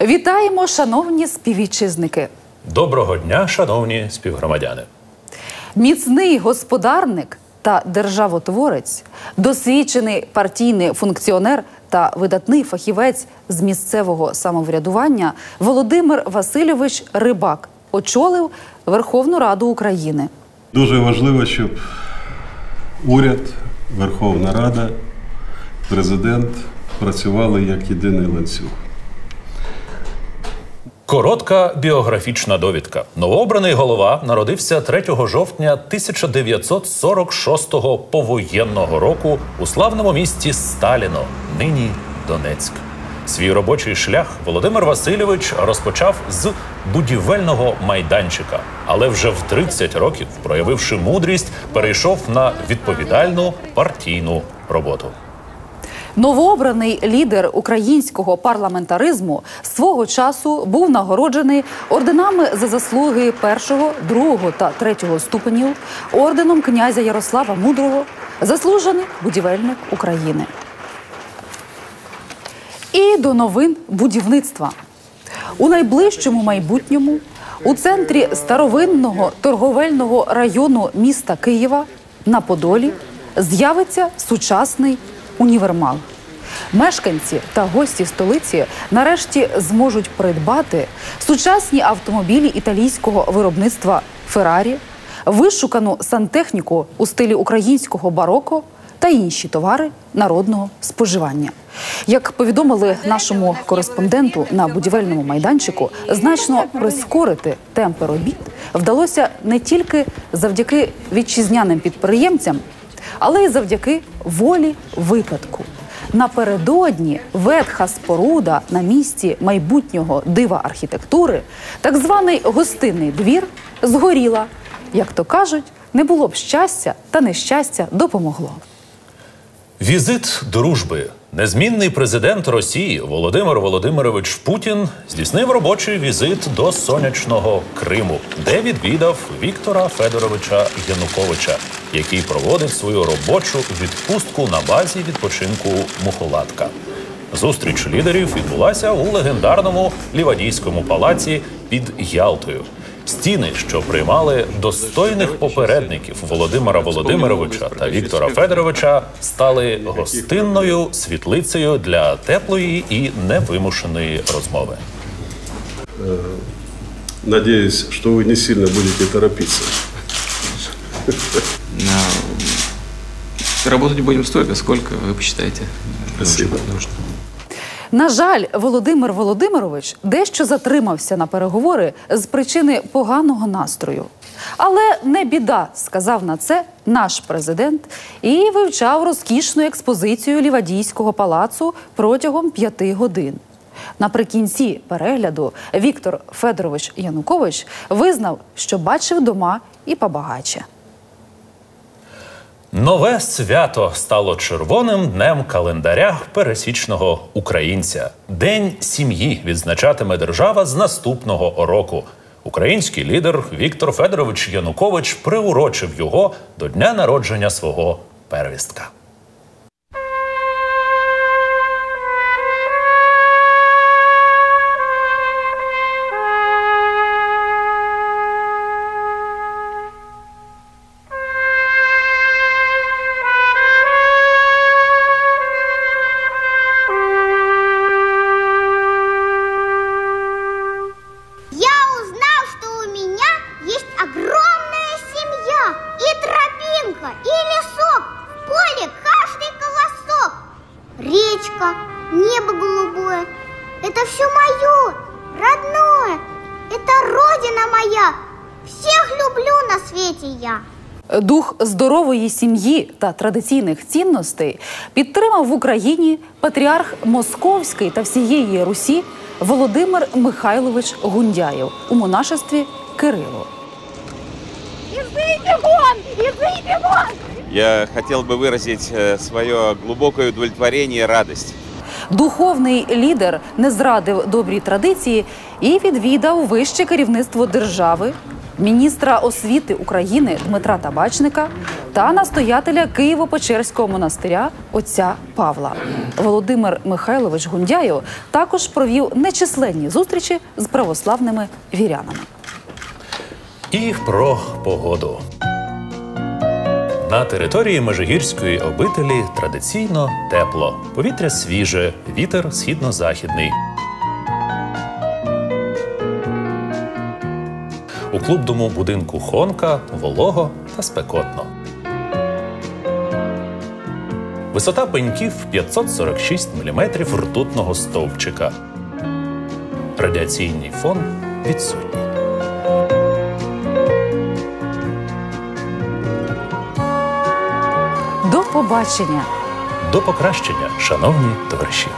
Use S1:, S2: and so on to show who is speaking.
S1: Вітаємо, шановні співвітчизники!
S2: Доброго дня, шановні співгромадяни.
S1: Міцний господарник та державотворець, досвідчений партійний функціонер та видатний фахівець з місцевого самоврядування Володимир Васильович Рибак очолив Верховну Раду України.
S3: Дуже важливо, щоб уряд, Верховна Рада, президент працювали як єдиний ланцюг.
S2: Коротка біографічна довідка. Новообраний голова народився 3 жовтня 1946 повоєнного року у славному місті Сталіно, нині Донецьк. Свій робочий шлях Володимир Васильович розпочав з будівельного майданчика, але вже в 30 років, проявивши мудрість, перейшов на відповідальну партійну роботу.
S1: Новообраний лідер українського парламентаризму свого часу був нагороджений орденами за заслуги першого, другого та третього ступенів, орденом князя Ярослава Мудрого, заслужений будівельник України. І до новин будівництва. У найближчому майбутньому у центрі старовинного торговельного району міста Києва на Подолі з'явиться сучасний універмаг. Мешканці та гості столиці нарешті зможуть придбати сучасні автомобілі італійського виробництва Феррарі, вишукану сантехніку у стилі українського бароко та інші товари народного споживання. Як повідомили нашому кореспонденту на будівельному майданчику, значно прискорити темпи робіт вдалося не тільки завдяки вітчизняним підприємцям, але й завдяки волі випадку. Напередодні ветха споруда на місці майбутнього дива архітектури, так званий гостинний двір, згоріла. Як то кажуть, не було б щастя, та нещастя допомогло.
S2: Візит дружби. Незмінний президент Росії Володимир Володимирович Путін здійснив робочий візит до сонячного Криму, де відвідав Віктора Федоровича Януковича, який проводить свою робочу відпустку на базі відпочинку Мухолатка. Зустріч лідерів відбулася у легендарному Лівадійському палаці під Ялтою. Стіни, що приймали достойних попередників Володимира Володимировича та Віктора Федоровича, стали гостинною світлицею для теплої і невимушеної розмови.
S3: Надеюсь, что вы не сильно будете торопиться.
S4: Работать будем столько, сколько вы посчитаете
S3: Спасибо.
S4: нужно.
S1: На жаль, Володимир Володимирович дещо затримався на переговори з причини поганого настрою. Але не біда, сказав на це наш президент і вивчав розкішну експозицію Лівадійського палацу протягом п'яти годин. Наприкінці перегляду Віктор Федорович Янукович визнав, що бачив дома і побагаче.
S2: Нове свято стало червоним днем календаря пересічного українця. День сім'ї відзначатиме держава з наступного року. Український лідер Віктор Федорович Янукович приурочив його до дня народження свого первістка.
S5: Речка, небо голубое Это все мое, родное Это родина моя Всех люблю на свете я
S1: Дух здорової сім'ї та традиційних цінностей підтримав в Україні патріарх Московський та всієї Русі Володимир Михайлович Гундяєв у монашестві Кирило.
S5: Изыди вон, изыди вон
S6: Я хотел бы выразить э, свое глубокое удовлетворение и радость.
S1: Духовний лідер не зрадив добрій традиції і відвідав вище керівництво держави, міністра освіти України Дмитра Табачника та настоятеля Києво-Печерського монастиря отця Павла. Володимир Михайлович Гундяєв також провів нечисленні зустрічі з православними вірянами.
S2: І про погоду. На території Межигірської обителі традиційно тепло. Повітря свіже, вітер східно-західний. У клубному будинку Хонка волого та спекотно. Висота пеньків 546 мм ртутного стовпчика. Радіаційний фон відсутній.
S1: Побачення!
S2: До покращення, шановні товариші.